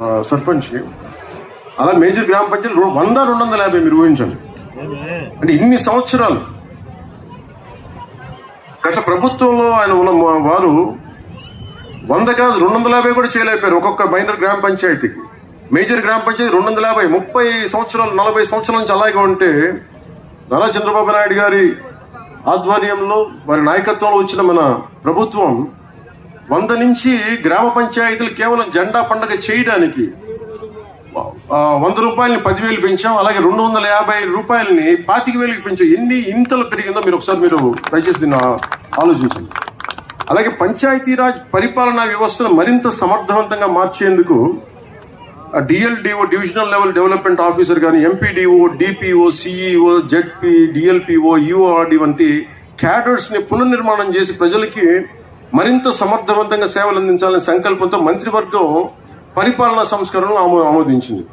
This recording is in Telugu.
ఆ, సర్పంచ్ అలా మేజర్ గ్రామ పంచాయతీ వంద రెండు వందల యాభై మీరు ఊహించండి. అంటే ఇన్ని సంవత్సరాలు. గత ప్రభుత్వంలో ఆయన ఉన్న వారు వంద కాదు రెండు వందల యాభై కూడా చేయలేకపోయారు ఒక్కొక్క మైనర్ గ్రామ పంచాయతీకి. మేజర్ గ్రామ పంచాయతీ రెండు వందల యాభై ముప్పై సంవత్సరాలు నలభై సంవత్సరాల నుంచి అలాగే ఉంటే నారా చంద్రబాబు నాయుడు గారి ఆధ్వర్యంలో వారి నాయకత్వంలో వచ్చిన మన ప్రభుత్వం వంద నుంచి గ్రామ పంచాయతీలు కేవలం జెండా పండగ చేయడానికి వంద రూపాయలని పదివేలు పెంచాం అలాగే రెండు వందల యాభై రూపాయలని పాతిక వేలకు పెంచాం. ఎన్ని ఇంతలు పెరిగిందో మీరు ఒకసారి మీరు దయచేసి దీన్ని ఆలోచించండి. అలాగే పంచాయతీరాజ్ పరిపాలనా వ్యవస్థను మరింత సమర్థవంతంగా మార్చేందుకు DLDO divisional level development officer కానీ MPDO DPO CEO ZP DLPO URD వంటి క్యాడర్స్ని పునర్నిర్మాణం చేసి ప్రజలకి మరింత సమర్థవంతంగా సేవలు అందించాలనే సంకల్పంతో మంత్రివర్గం పరిపాలనా సంస్కరణలు ఆమో ఆమోదించింది.